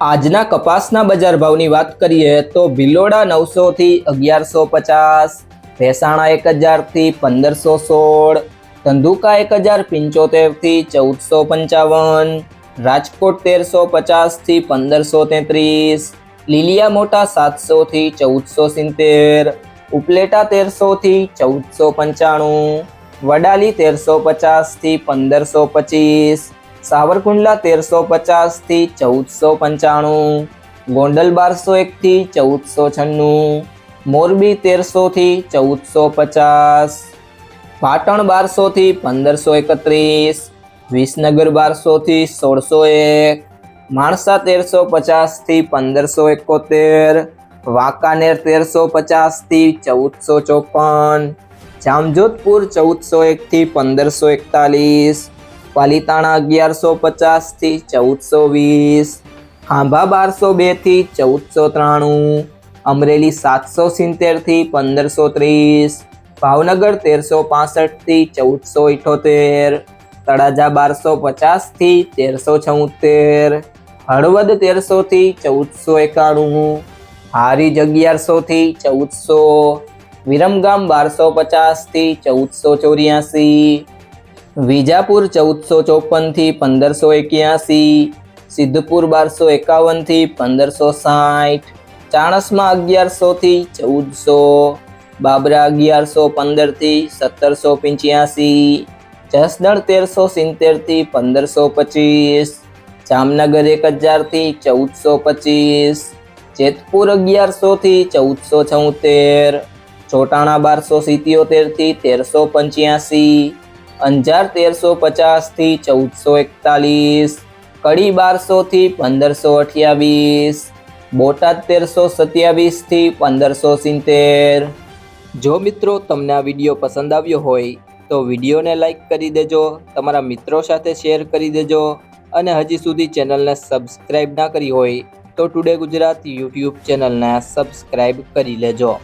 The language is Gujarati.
આજના કપાસના બજાર ભાવની વાત કરીએ તો ભિલોડા નવસો થી અગિયારસો પચાસ, ભેસાણા એક હજારથી પંદરસો સોળ, ધંધુકા એક હજાર પંચોતેરથી ચૌદસો પંચાવન, રાજકોટ તેરસો પચાસથી પંદરસો તેત્રીસ, લીલિયા મોટા સાતસો થી ચૌદસો સિત્તેર, ઉપલેટા તેરસો થી ચૌદસો પંચાણું, વડાલી તેરસો પચાસથી પંદરસો પચીસ સાવરકુંડલા તેરસો પચાસથી ચૌદસો પંચાણું, ગોંડલ બારસો એકથી ચૌદસો છન્નું, મોરબી તેરસોથી ચૌદસો પચાસ, પાટણ બારસોથી પંદરસો એકત્રીસ, વિસનગર બારસોથી સોળસો એક, માણસા તેરસો પચાસથી પંદરસો એકોતેર, વાંકાનેર તેરસો પચાસથી ચૌદસો ચોપન, જામજોધપુર ચૌદસો એકથી પંદરસો એકતાલીસ પાલીતાણા અગિયારસો પચાસથી ચૌદસો વીસ, ખાંભા બારસો બેથી ચૌદસો ત્રાણું, અમરેલી સાતસો સિત્તેરથી પંદરસો ત્રીસ, ભાવનગર તેરસો પાસઠથી ચૌદસો ઇઠોતેર, તળાજા બારસો પચાસથી તેરસો છોતેર, હળવદ તેરસો થી ચૌદસો એકાણું હારીજ અગિયારસો થી ચૌદસો, વિરમગામ બારસો પચાસથી ચૌદસો ચોર્યાસી વિજાપુર ચૌદસો ચોપનથી પંદરસો એક્યાસી, સિદ્ધપુર બારસો એકાવનથી પંદરસો સાઠ, ચાણસમાં અગિયારસોથી ચૌદસો, બાબરા અગિયારસો પંદરથી સત્તરસો પંચ્યાસી, જસદણ તેરસો સિત્તેરથી પંદરસો પચીસ, જામનગર એક હજારથી ચૌદસો પચીસ, જેતપુર અગિયારસોથી ચૌદસો છોતેર, ચોટાણા બારસો સિત્યોતેરથી તેરસો પંચ્યાસી અંજાર તેરસો પચાસથી ચૌદસો એકતાલીસ, કડી બારસોથી પંદરસો અઠ્યાવીસ, બોટાદ તેરસો સત્યાવીસથી પંદરસો સિત્તેર. જો મિત્રો તમને આ વીડિયો પસંદ આવ્યો હોય, તો વિડીયોને લાઈક કરી દેજો, તમારા મિત્રો સાથે શેર કરી દેજો, અને હજી સુધી ચેનલને સબસ્ક્રાઈબ ના કરી હોય, તો ટુડે ગુજરાત યુટ્યુબ ચેનલને સબસ્ક્રાઈબ કરી લેજો.